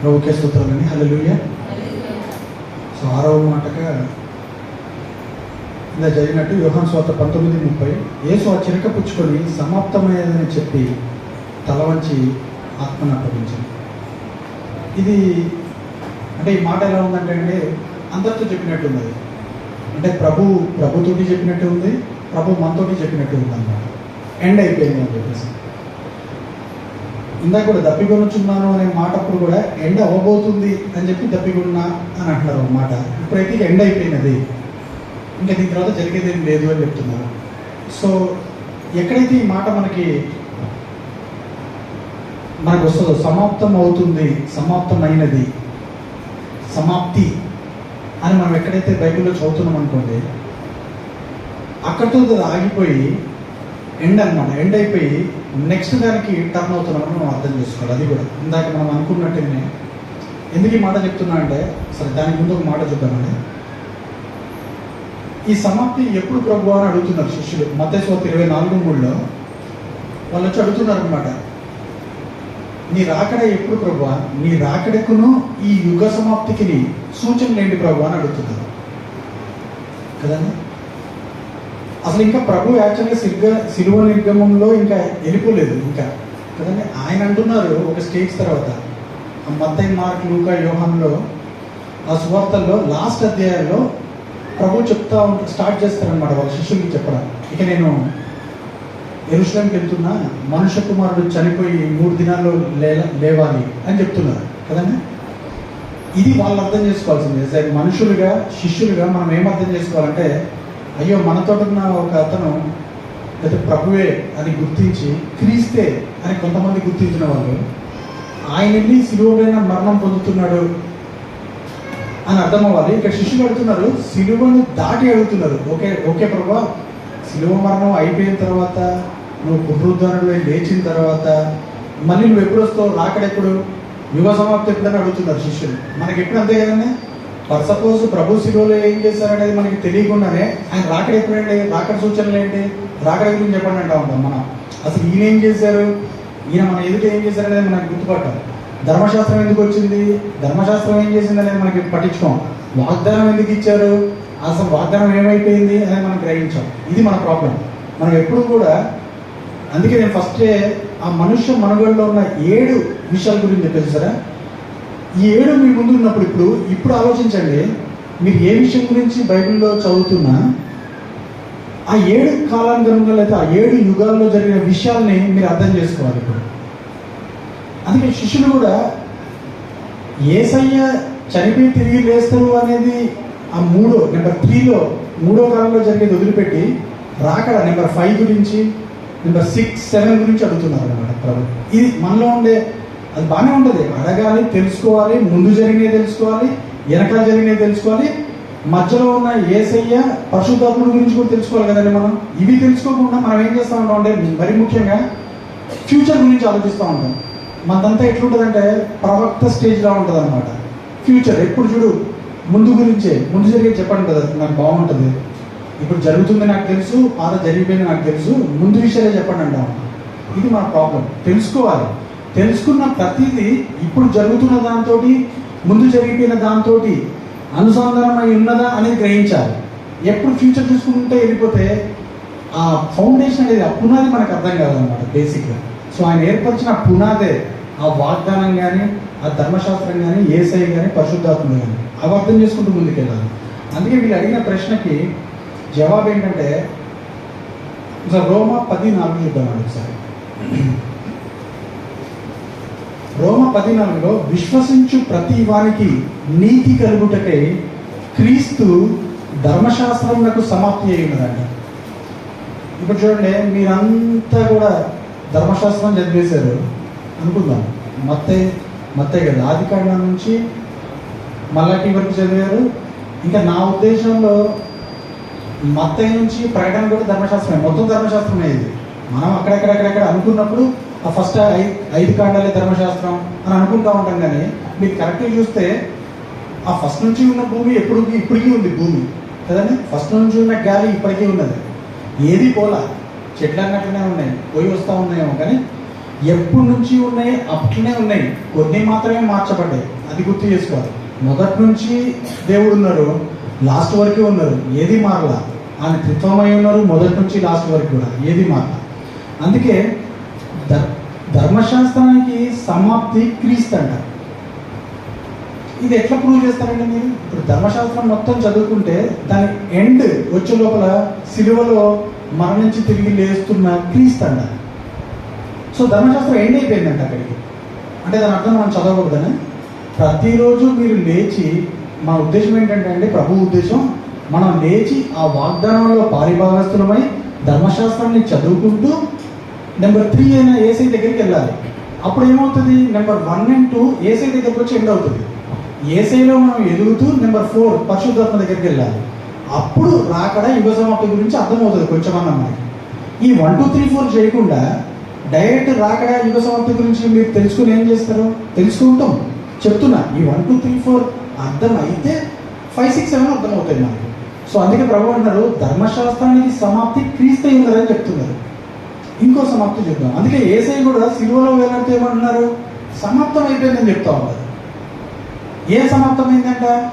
ప్రభుకే స్తోత్రాలని హల్లెలూయ. So ఆరవ మాటగా ఇలా జరిగినట్టు యోహాన్ స్వాత పంతొమ్మిది ముప్పై. యేసు ఆ చిరక పుచ్చుకొని సమాప్తమయ్యేదని చెప్పి తల వంచి ఆత్మను అప్పగించింది ఇది అంటే ఈ మాట ఎలా ఉందంటే అండి అందరితో చెప్పినట్టు ఉన్నది. అంటే ప్రభు ప్రభుతోటి చెప్పినట్టు ఉంది ప్రభు మనతోటి చెప్పినట్టు ఉంది అన్నమాట ఎండ్ అయిపోయింది అని చెప్పేసి. ఇందాక కూడా దప్పికొనుచున్నాను అనే మాట అప్పుడు కూడా ఎండ అవ్వబోతుంది అని చెప్పి దప్పికొన్నా అని అంటున్నారు అన్నమాట ఇప్పుడైతే ఎండ అయిపోయినది. ఇంకా దీని తర్వాత జరిగేది ఏం లేదు అని చెప్తున్నారు. సో ఎక్కడైతే ఈ మాట మనకి మనకు వస్తుందో సమాప్తం అవుతుంది సమాప్తమైనది సమాప్తి అని మనం ఎక్కడైతే బైబిల్లో చదువుతున్నాం అనుకోండి అక్కడితో ఆగిపోయి ఎండ్ అన్నమాట. ఎండ్ అయిపోయి నెక్స్ట్ దానికి టర్న్ అవుతున్నామని మనం అర్థం చేసుకోవాలి అది కూడా. ఇందాక మనం అనుకున్నట్టుగానే ఎందుకు ఈ మాట చెప్తున్నా అంటే సరే దానికి ముందు ఒక మాట చెప్తామండి ఈ సమాప్తి ఎప్పుడు ప్రభు అని అడుగుతున్నారు శిష్యులు? మతేశ్వత ఇరవై నాలుగు మూడులో. వాళ్ళు వచ్చి అడుగుతున్నారు అనమాట నీ రాకడ ఎప్పుడు ప్రభు నీ రాకడకును ఈ యుగ సమాప్తికి సూచనలు ఏంటి ప్రభు అని అడుగుతున్నారు. కదండి? అసలు ఇంకా ప్రభు యాక్చువల్గా సిల్గ సిలువ నిర్గమంలో ఇంకా వెళ్ళిపోలేదు ఇంకా. కదండి? ఆయన అంటున్నారు ఒక స్టేజ్ తర్వాత. ఆ మత్తయి మార్క్ లూకా యోహంలో ఆ సువార్తల్లో లాస్ట్ అధ్యాయంలో ప్రభు చెప్తా ఉంటే స్టార్ట్ చేస్తారనమాట వాళ్ళ శిష్యులకి చెప్పడం ఇక నేను ఎరుషులంకి వెళ్తున్నా మనుష్య కుమారుడు చనిపోయి మూడు దినాల్లో లే లేవాలి అని చెప్తున్నారు. కదండి? ఇది వాళ్ళు అర్థం చేసుకోవాల్సింది. As మనుషులుగా శిష్యులుగా మనం ఏం అర్థం చేసుకోవాలంటే అయ్యో మనతో ఉన్న ఒక అతను లేదా ప్రభువే అని గుర్తించి క్రీస్తే అని కొంతమంది గుర్తించిన వాళ్ళు ఆయన వెళ్ళి మరణం పొందుతున్నాడు అని అర్థమవ్వాలి. ఇక్కడ శిష్యులు అడుగుతున్నారు సిలువను దాటి అడుగుతున్నారు. ఓకే ఓకే ప్రభా సిలువ మరణం అయిపోయిన తర్వాత నువ్వు పునరుద్ధరణుడు లేచిన తర్వాత మళ్ళీ నువ్వు ఎప్పుడు వస్తావు? రాకడెప్పుడు? యువ సమాప్తి ఎప్పుడని అడుగుతున్నారు శిష్యులు. మనకి ఎప్పుడు అంతే కదండి? ఫర్ సపోజ్ ప్రభు శిలువలో ఏం చేశారనేది మనకి తెలియకుండానే ఆయన రాకడ ఎప్పుడండి రాకడ సూచనలు ఏంటి? రాకడ గురించి చెప్పండి అంటా ఉంటాం మనం. అసలు ఈయన ఏం చేశారు? ఈయన మన ఎదుట ఏం చేశారనేది మనకి గుర్తుపట్టాలి ధర్మశాస్త్రం ఎందుకు వచ్చింది? ధర్మశాస్త్రం ఏం చేసింది అనేది మనకి పట్టించుకోం. వాగ్దానం ఎందుకు ఇచ్చారు? అసలు వాగ్దానం ఏమైపోయింది అనేది మనం గ్రహించాం. ఇది మన ప్రాబ్లం మనం ఎప్పుడు కూడా అందుకే నేను ఫస్టే ఆ మనుష్య మనుగడలో ఉన్న ఏడు విషయాల గురించి చెప్పేసి సరే ఈ ఏడు మీ ముందు ఉన్నప్పుడు ఇప్పుడు ఇప్పుడు ఆలోచించండి మీరు ఏ విషయం గురించి బైబిల్లో చదువుతున్నా ఆ ఏడు కాలాంతరంలో లేదా ఆ ఏడు యుగాల్లో జరిగిన విషయాల్ని మీరు అర్థం చేసుకోవాలి ఇప్పుడు. అందుకే శిష్యులు కూడా ఏసయ్య చనిపోయి తిరిగి లేస్తారు అనేది ఆ మూడో నెంబర్ త్రీలో మూడో కాలంలో జరిగేది వదిలిపెట్టి రాకడ నెంబర్ ఫైవ్ గురించి నెంబర్ సిక్స్ సెవెన్ గురించి అడుగుతున్నారు అనమాట ప్రభు. ఇది మనలో ఉండే అది బాగానే ఉంటుంది. అడగాలి తెలుసుకోవాలి ముందు జరిగినవి తెలుసుకోవాలి వెనకాల జరిగినవి తెలుసుకోవాలి. మధ్యలో ఉన్న ఏసయ్య పరిశుద్ధాత్ముడి గురించి కూడా తెలుసుకోవాలి కదండి మనం. ఇవి తెలుసుకోకుండా మనం ఏం చేస్తూ ఉంటాం అంటే మరి ముఖ్యంగా ఫ్యూచర్ గురించి ఆలోచిస్తూ ఉంటాం. మనదంతా ఎట్లుంటుందంటే ప్రవక్త స్టేజ్లో ఉంటుంది అనమాట ఫ్యూచర్ ఎప్పుడు చూడు ముందు గురించే ముందు జరిగే చెప్పండి కదా నాకు బాగుంటుంది. ఇప్పుడు జరుగుతుంది నాకు తెలుసు పాత జరిగిపోయింది నాకు తెలుసు ముందు విషయాలే చెప్పండి అంటాం. ఇది మన ప్రాబ్లం తెలుసుకోవాలి. తెలుసుకున్న ప్రతిదీ ఇప్పుడు జరుగుతున్న దాంతో ముందు జరిగిపోయిన దాంతో అనుసంధానమై ఉన్నదా అనేది గ్రహించాలి. ఎప్పుడు ఫ్యూచర్ చూసుకుంటే వెళ్ళిపోతే ఆ ఫౌండేషన్ అనేది ఆ పునాది మనకు అర్థం కాదనమాట బేసిక్గా సో ఆయన ఏర్పరిచిన పునాదే ఆ వాగ్దానం కానీ ఆ ధర్మశాస్త్రం కానీ ఏసై కానీ పరిశుద్ధాత్మ కానీ అవి అర్థం చేసుకుంటూ ముందుకెళ్ళాలి. అందుకే వీళ్ళు అడిగిన ప్రశ్నకి జవాబు ఏంటంటే రోమా పది నాలుగు చూద్దామండి ఒకసారి రోమ పదినాలుగులో విశ్వసించు ప్రతి వానికి నీతి కలుగుటకై క్రీస్తు ధర్మశాస్త్రములకు సమాప్తి అయి ఇప్పుడు చూడండి మీరంతా కూడా ధర్మశాస్త్రం చదివేశారు. అనుకుందాం. మత్తే మత్తే కదా. ఆది కాండం నుంచి మల్లకి వరకు చదివారు. ఇంకా నా ఉద్దేశంలో మత్తయ్య నుంచి ప్రకటన కూడా ధర్మశాస్త్రమే. మొత్తం ధర్మశాస్త్రమే ఇది. మనం అక్కడెక్కడెక్కడెక్కడ అనుకున్నప్పుడు ఫస్ట్ ఐదు ఐదు కాండాలే ధర్మశాస్త్రం అని అనుకుంటా ఉంటాం కానీ మీరు కరెక్ట్గా చూస్తే ఆ ఫస్ట్ నుంచి ఉన్న భూమి ఎప్పుడు ఇప్పటికీ ఉంది భూమి. కదండి? ఫస్ట్ నుంచి ఉన్న గాలి ఇప్పటికీ ఉన్నది. ఏది పోలా? చెట్లు అన్నట్లనే ఉన్నాయి. పోయి వస్తూ ఉన్నాయేమో కానీ ఎప్పటి నుంచి ఉన్నాయి? అట్లనే ఉన్నాయి. కొన్ని మాత్రమే మార్చబడ్డాయి. అది గుర్తు చేసుకోవాలి. మొదటి నుంచి దేవుడు ఉన్నారు. లాస్ట్ వరకే ఉన్నారు. ఏది మారలా? ఆయన త్రిత్వమై ఉన్నారు. మొదటి నుంచి లాస్ట్ వరకు కూడా ఏది మారలా? అందుకే ధర్మశాస్త్రానికి సమాప్తి క్రీస్తు ఇది ఎట్లా ప్రూవ్ చేస్తారండి మీరు? ఇప్పుడు ధర్మశాస్త్రం మొత్తం చదువుకుంటే దాని ఎండ్ వచ్చే లోపల సిలువలో మరణించి తిరిగి లేస్తున్న క్రీస్తు అంటారు సో ధర్మశాస్త్రం ఎండ్ అయిపోయిందంట అక్కడికి. అంటే దాని అర్థం మనం చదవకూడదని? ప్రతిరోజు మీరు లేచి మా ఉద్దేశం ఏంటంటే అండి ప్రభు ఉద్దేశం మనం లేచి ఆ వాగ్దానంలో పారిభాగస్తులమై ధర్మశాస్త్రాన్ని చదువుకుంటూ నెంబర్ త్రీ అయిన ఏసీ దగ్గరికి వెళ్ళాలి. అప్పుడు ఏమవుతుంది? Number one and two AC దగ్గరికి వచ్చి ఎండ్ అవుతుంది. ఏసీలో మనం ఎదుగుతూ నెంబర్ ఫోర్ పరిశుద్ధాత్మ దగ్గరికి వెళ్ళాలి. అప్పుడు రాకడ యుగ సమాప్తి గురించి అర్థమవుతుంది కొంచెం అన్నమాట ఈ వన్ టూ త్రీ ఫోర్ చేయకుండా డైరెక్ట్ రాకడ యుగ సమాప్తి గురించి మీరు తెలుసుకుని ఏం చేస్తారు? తెలుసుకుంటాం. చెప్తున్నా. ఈ వన్ టూ త్రీ ఫోర్ అర్థం అయితే ఫైవ్ సిక్స్ సెవెన్ అర్థమవుతాయి మనకి. సో అందుకే ప్రభు అంటారు ధర్మశాస్త్రానికి సమాప్తి క్రీస్తు ఉందని చెప్తున్నారు. ఇంకో సమాప్తి చెప్తాం అందుకే ఏసై కూడా సిలువలో వేలాడితే ఏమంటున్నారు సమాప్తం అయిపోయిందని చెప్తా ఉన్నారు. ఏ సమాప్తమైందంట?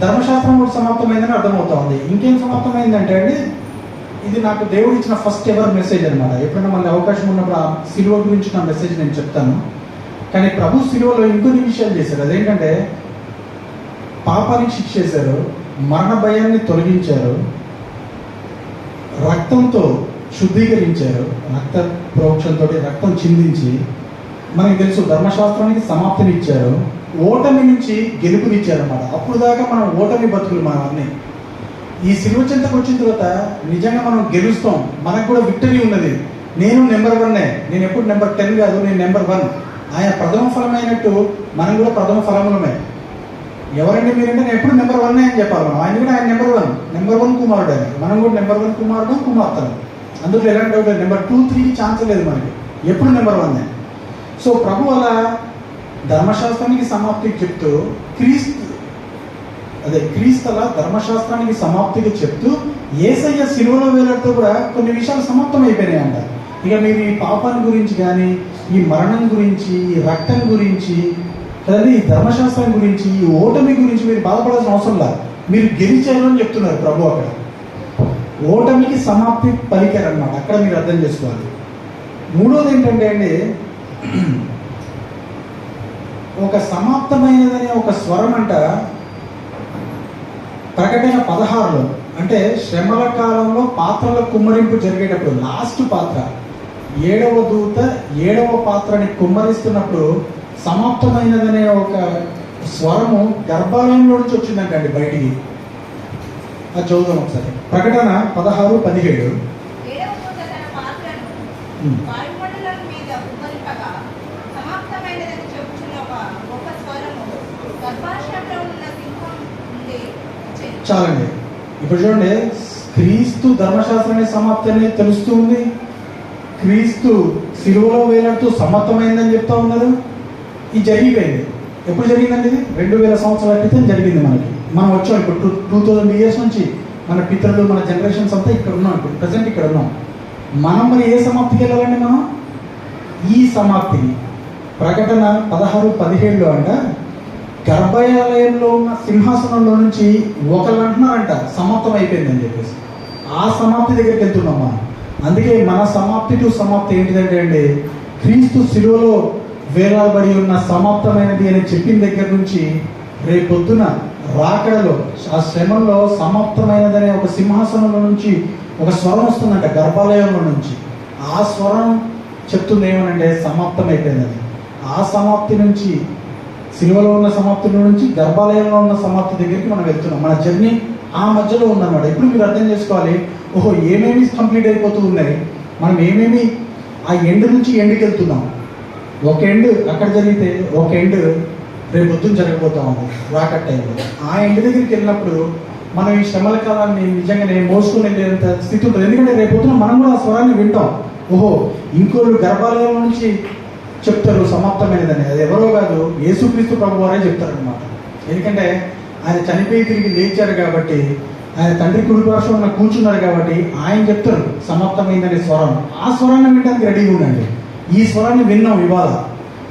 ధర్మశాస్త్రం కూడా సమాప్తమైందని అర్థమవుతా ఉంది. ఇంకేం సమాప్తమైందంటే అండి ఇది నాకు దేవుడు ఇచ్చిన ఫస్ట్ ఎవర్ మెసేజ్ అనమాట ఎప్పుడైనా మళ్ళీ అవకాశం ఉన్నప్పుడు ఆ సిలువ గురించి నా మెసేజ్ నేను చెప్తాను. కానీ ప్రభు సిలువలో ఇంకొన్ని విషయాలు చేశారు. అదేంటంటే పాపానికి శిక్ష చేశారు మరణ భయాన్ని తొలగించారు రక్తంతో శుద్ధీకరించారు. రక్త ప్రోక్షంతో రక్తం చిందించి మనకి తెలుసు ధర్మశాస్త్రానికి సమాప్తినిచ్చారు. ఓటమి నుంచి గెలుపునిచ్చారన్నమాట. అప్పుడు దాకా మనం ఓటమి బతుకులు మనం అన్నీ. ఈ సిలువ చింతకు వచ్చిన తర్వాత నిజంగా మనం గెలుస్తాం. మనకు కూడా విక్టరీ ఉన్నది. నేను నెంబర్ వన్నే నేను ఎప్పుడు నెంబర్ టెన్ కాదు నేను నెంబర్ వన్. ఆయన ప్రథమ ఫలం అయినట్టు మనం కూడా ప్రథమ ఫలములమే. ఎవరండి మీరంటే నేను ఎప్పుడు నెంబర్ వన్ అని చెప్పాలి మనం. ఆయన కూడా ఆయన నెంబర్ వన్. నెంబర్ వన్ కుమారుడు ఆయన. మనం కూడా నెంబర్ వన్ కుమారుడు కుమార్తెలు. అందులో ఎలాంటి డౌట్ లేదు. నెంబర్ టూ త్రీ ఛాన్స్ లేదు మనకి. ఎప్పుడు నెంబర్ వన్ సో ప్రభు అలా ధర్మశాస్త్రానికి సమాప్తికి చెప్తూ క్రీస్తు అదే క్రీస్తల ధర్మశాస్త్రానికి సమాప్తికి చెప్తూ ఏసయ్య సిలువలో వేలతో కూడా కొన్ని విషయాలు సమాప్తం అయిపోయినాయి అంట. ఇక మీరు ఈ పాపాన్ని గురించి కానీ ఈ మరణం గురించి ఈ రక్తం గురించి లేదా ఈ ధర్మశాస్త్రం గురించి ఈ ఓటమి గురించి మీరు బాధపడాల్సిన అవసరం లేదు. మీరు గెలిచారు అని చెప్తున్నారు ప్రభు అక్కడ. ఓటమికి సమాప్తి పలికారనమాట అక్కడ మీరు అర్థం చేసుకోవాలి. మూడోది ఏంటంటే అండి ఒక సమాప్తమైనదనే ఒక స్వరం అంట ప్రకటన పదహారులో అంటే శ్రమల కాలంలో పాత్రల కుమ్మరింపు జరిగేటప్పుడు లాస్ట్ పాత్ర ఏడవ దూత ఏడవ పాత్రని కుమ్మరిస్తున్నప్పుడు సమాప్తమైనదనే ఒక స్వరము గర్భాలయంలో నుంచి వచ్చిందంటండి బయటికి. అది చదువుదాం ఒకసారి. ప్రకటన పదహారు పదిహేడు. చాలండి. ఇప్పుడు చూడండి. క్రీస్తు ధర్మశాస్త్రాన్ని సమాప్తి అనేది తెలుస్తూ ఉంది. క్రీస్తు సిలువలో వేలాడుతూ సమాప్తమైందని చెప్తా ఉన్నారు. ఇది జరిగిపోయింది. ఎప్పుడు జరిగిందండి? ఇది రెండు వేల సంవత్సరాల క్రితం జరిగింది మనకి. మనం వచ్చాం ఇప్పుడు టూ టూ థౌజండ్ ఇయర్స్ నుంచి మన పితరులు మన జనరేషన్స్ అంతా ఇక్కడ ఉన్నాం ఇప్పుడు ప్రజెంట్ ఇక్కడ ఉన్నాం. మనం మరి ఏ సమాప్తికి వెళ్ళాలండి మనం? ఈ సమాప్తిని. ప్రకటన పదహారు పదిహేడులో అంట గర్భాలయంలో ఉన్న సింహాసనంలో నుంచి ఒకళ్ళు అంటున్నారంట సమాప్తం అయిపోయిందని చెప్పేసి. ఆ సమాప్తి దగ్గరికి వెళ్తున్నాం మనం. అందుకే మన సమాప్తి టు సమాప్తి ఏంటిదంటే అండి క్రీస్తు శిలువలో వేలాబడి ఉన్న సమాప్తమైనది అని చెప్పిన దగ్గర నుంచి రేపొద్దున రాకడలో ఆ శ్రమంలో సమాప్తమైనదనే ఒక సింహాసనంలో నుంచి ఒక స్వరం వస్తుందంట గర్భాలయంలో నుంచి. ఆ స్వరం చెప్తుంది ఏమనంటే సమాప్తం అయిపోయిందని ఆ సమాప్తి నుంచి సినిమాలో ఉన్న సమాప్తి నుంచి గర్భాలయంలో ఉన్న సమాప్తి దగ్గరికి మనం వెళ్తున్నాం. మన జర్నీ ఆ మధ్యలో ఉందన్నమాట. ఇప్పుడు మీరు అర్థం చేసుకోవాలి ఓహో ఏమేమి కంప్లీట్ అయిపోతూ ఉన్నాయి? మనం ఏమేమి ఆ ఎండ్ నుంచి ఎండ్కి వెళ్తున్నాం? ఒక ఎండ్ అక్కడ జరిగితే ఒక ఎండ్ రేపు పొద్దున్న జరగబోతాము రాకట్ టైంలో. ఆ ఎండ్ దగ్గరికి వెళ్ళినప్పుడు మనం ఈ శ్రమల కాలాన్ని నిజంగానే మోసుకుని వెళ్ళేంత స్థితి ఉంటుంది. ఎందుకంటే రేపు పొద్దున మనం కూడా ఆ స్వరాన్ని వింటాం. ఓహో ఇంకోళ్ళు గర్భాలయం నుంచి చెప్తారు సమాప్తమైనదని. అది ఎవరో కాదు యేసుక్రీస్తు ప్రభు వారే చెప్తారనమాట ఎందుకంటే ఆయన చనిపోయి తిరిగి లేచారు కాబట్టి ఆయన తండ్రి కుడి కూర్చున్నారు కాబట్టి ఆయన చెప్తారు సమాప్తమైందనే స్వరం. ఆ స్వరాన్ని వినడానికి రెడీగా ఉండండి. ఈ స్వరాన్ని విన్నాం ఇవాళ.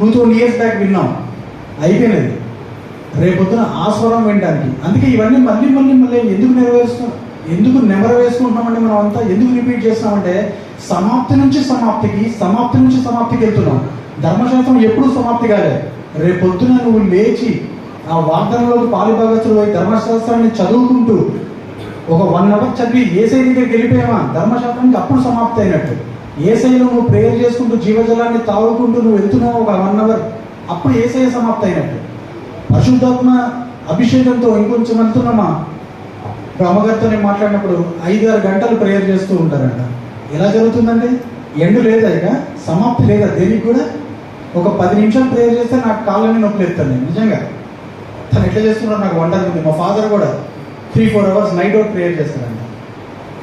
టూ థౌసండ్ ఇయర్స్ బ్యాక్ విన్నాం. అయిపోయినది. రేపొద్దున ఆ స్వరం వినడానికి. అందుకే ఇవన్నీ మళ్ళీ మళ్ళీ మళ్ళీ ఎందుకు నెరవేరుస్తున్నాం ఎందుకు నెమర వేసుకుంటున్నామంటే మనం అంతా? ఎందుకు రిపీట్ చేస్తామంటే సమాప్తి నుంచి సమాప్తికి సమాప్తి నుంచి సమాప్తికి వెళ్తున్నాం. ధర్మశాస్త్రం ఎప్పుడు సమాప్తి కాలే. రేపొద్దున నువ్వు లేచి ఆ వాగ్దానంలోకి పాలిభాగస్తులు పోయి ధర్మశాస్త్రాన్ని చదువుకుంటూ ఒక వన్ అవర్ చదివి ఏసై దగ్గరికి వెళ్ళిపోయామా ధర్మశాస్త్రానికి అప్పుడు సమాప్తి అయినట్టు. ఏసైలో నువ్వు ప్రేయర్ చేసుకుంటూ జీవజలాన్ని తాగుకుంటూ నువ్వు వెళ్తున్నావు ఒక వన్ అవర్ అప్పుడు ఏసై సమాప్తి అయినట్టు. పరిశుద్ధాత్మ అభిషేకంతో ఇంకొంచెం వెళ్తున్నామా? బ్రహ్మగారితో నేను మాట్లాడినప్పుడు ఐదు ఆరు గంటలు ప్రేయర్ చేస్తూ ఉంటారంట. ఎలా జరుగుతుందండి ఎండు లేదా ఇక? సమాప్తి లేదా? దేనికి కూడా? ఒక పది నిమిషాలు ప్రేయర్ చేస్తే నాకు కాళ్ళని నొప్పి ఎత్తాను నేను నిజంగా. తను ఎట్లా చేస్తున్నారో నాకు వండర్ ఉంది మా ఫాదర్ కూడా three four hours night out prayer చేస్తారంట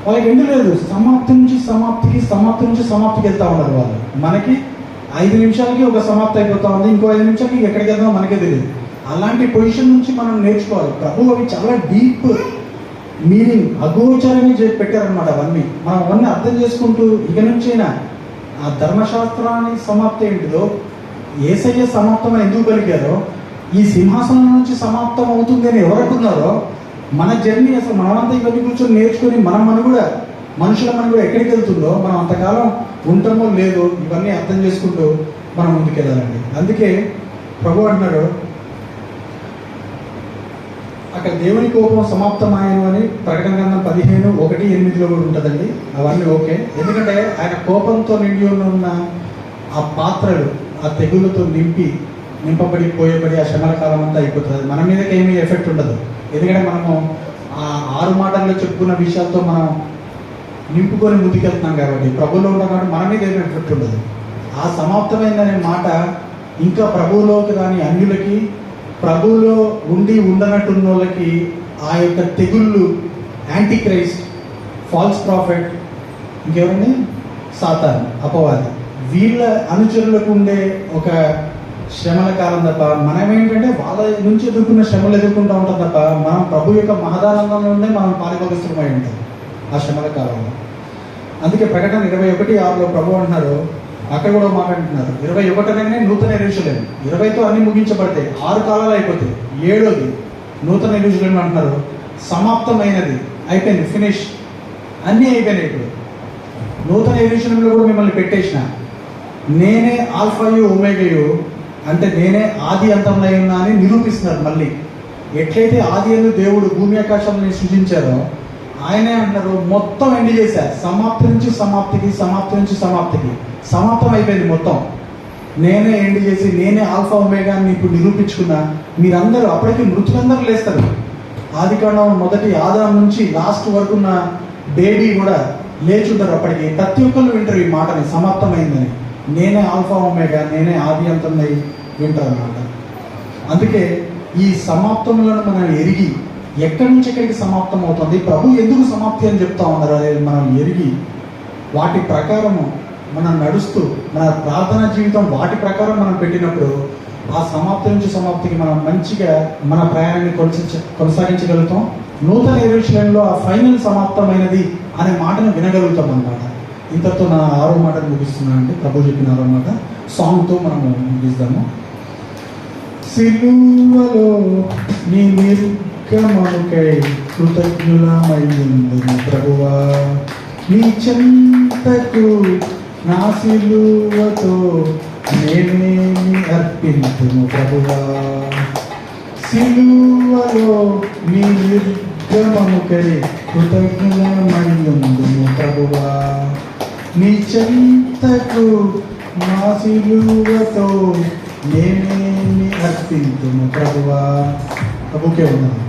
వాళ్ళకి ఎందుకు లేదు? సమాప్తి నుంచి సమాప్తికి సమాప్తి నుంచి సమాప్తికి వెళ్తూ ఉన్నారు వాళ్ళు. మనకి ఐదు నిమిషాలకి ఒక సమాప్తి అయిపోతా ఉంది ఇంకో ఐదు నిమిషాలకి ఎక్కడికి వెళ్దాం మనకే తెలియదు. అలాంటి పొజిషన్ నుంచి మనం నేర్చుకోవాలి. ప్రభు అవి చాలా డీప్ మీనింగ్ అగోచరమే పెట్టారనమాట అవన్నీ. మనం అవన్నీ అర్థం చేసుకుంటూ ఇక నుంచైనా ఆ ధర్మశాస్త్రానికి సమాప్తి ఏంటిదో ఏసయ్య సమాప్తం ఎందుకు పలికారో ఈ సింహాసనం నుంచి సమాప్తం అవుతుంది అని ఎవరు మన జర్నీ అసలు మనమంతా ఇవన్నీ కూర్చొని నేర్చుకొని మనం మన కూడా మనుషుల మనం కూడా ఎక్కడికి వెళ్తుందో మనం అంతకాలం ఉంటామో లేదో ఇవన్నీ అర్థం చేసుకుంటూ మనం ముందుకెళ్ళాలండి. అందుకే ప్రభు అంటున్నాడు అక్కడ దేవుని కోపం సమాప్తమాయను అని ప్రకటన గ్రంథం పదిహేను ఒకటి ఎనిమిదిలో కూడా ఉంటుందండి. అవన్నీ ఓకే. ఎందుకంటే ఆయన కోపంతో నిండి ఉన్న ఆ పాత్రలు ఆ తెగులతో నింపి నింపబడి పోయబడి ఆ శ్రమల కాలం అంతా అయిపోతుంది. మన మీదకి ఏమీ ఎఫెక్ట్ ఉండదు. ఎందుకంటే మనము ఆ ఆరు మాటల్లో చెప్పుకున్న విషయాలతో మనం నింపుకొని ముందుకెళ్తున్నాం కాబట్టి ప్రభువులో ఉన్నాం కాబట్టి మన మీద ఏమీ ఎఫెక్ట్ ఉండదు. ఆ సమాప్తమైందనే మాట ఇంకా ప్రభువులోకి రాని అన్యులకి ప్రభువులో ఉండి ఉండనట్టున్న వాళ్ళకి ఆ యొక్క తెగుళ్ళు యాంటీ క్రైస్ట్ ఫాల్స్ ప్రాఫిట్ ఇంకెవరండి? సాతాన్ అపవాది. వీళ్ళ అనుచరులకు ఉండే ఒక శ్రమల కాలం తప్ప మనం ఏంటంటే వాళ్ళ నుంచి ఎదుర్కొన్న శ్రమలు ఎదుర్కొంటూ ఉంటాం తప్ప మనం ప్రభు యొక్క మహదానందంలో ఉండే మనం పాలిభగస్తులమై ఉంటాం ఆ శ్రమల కాలంలో. అందుకే ప్రకటన ఇరవై ఒకటి ఆరులో ప్రభు అంటున్నారు అక్కడ కూడా మాట్లాడుతున్నారు ఇరవై ఒకటినే నూతన ఎరుషులేము. ఇరవైతో అన్ని ముగించబడతాయి ఆరు కాలాలు అయిపోతాయి ఏడోది నూతన ఎరుషులేము అంటున్నారు సమాప్తమైనది అయిపోయింది ఫినిష్. అన్నీ అయిపోయినాయి ఇప్పుడు. నూతన ఎరుషులంలో కూడా మిమ్మల్ని పెట్టేసిన. నేనే ఆల్ఫాయు ఒమేగయు అంటే నేనే ఆది అంతంలో ఉన్నా అని నిరూపిస్తున్నారు మళ్ళీ. ఎట్లయితే ఆది ఎందు దేవుడు భూమి ఆకాశాలను సృజించారో ఆయనే అంటారు మొత్తం ఎండి చేశారు సమాప్తి నుంచి సమాప్తికి సమాప్తి నుంచి సమాప్తికి. సమాప్తం అయిపోయింది మొత్తం. నేనే ఎండి చేసి నేనే ఆల్ఫా ఒమేగా ఇప్పుడు నిరూపించుకున్నా. మీరందరూ అప్పటికి మృతులందరూ లేస్తారు. ఆది కాండం మొదటి ఆదాం నుంచి లాస్ట్ వరకు ఉన్న బేబీ కూడా లేచుంటారు అప్పటికి. ప్రతి ఒక్కళ్ళు వింటారు ఈ మాటని సమాప్తమైందని. నేనే ఆల్ఫా ఒమేగా నేనే ఆది అంతమై వింటారు అనమాట అందుకే ఈ సమాప్తములను మనం ఎరిగి ఎక్కడి నుంచి ఎక్కడికి సమాప్తం అవుతుంది ప్రభు ఎందుకు సమాప్తి అని చెప్తా ఉన్నారు అనేది మనం ఎరిగి వాటి ప్రకారము మనం నడుస్తూ మన ప్రార్థన జీవితం వాటి ప్రకారం మనం పెట్టినప్పుడు ఆ సమాప్తి నుంచి సమాప్తికి మనం మంచిగా మన ప్రయాణాన్ని కొనసాగించ కొనసాగించగలుగుతాం. నూతన ఎరుషులంలో ఆ ఫైనల్ సమాప్తమైనది అనే మాటను వినగలుగుతాం అన్నమాట ఇంతతో నా ఆరో మాట ముగిస్తున్నాను అండి. ప్రభు చెప్పిన ఆరో మాట. సాంగ్తో మనము ముగిస్తాము సిలువలో నీ నిర్గమముకై కృతజ్ఞులమైంది ప్రభువా. నీ చెంతకు నా సిలువతో నేనేమి అర్పింతును ప్రభువా. సిలువలో నీ నిర్గమముకై కృతజ్ఞులమైంది ప్రభువా. నీ చెంతకు నా సిలువతో నేనేమి అర్పింతును ప్రభువా? ప్రభుకే ఉన్నాను.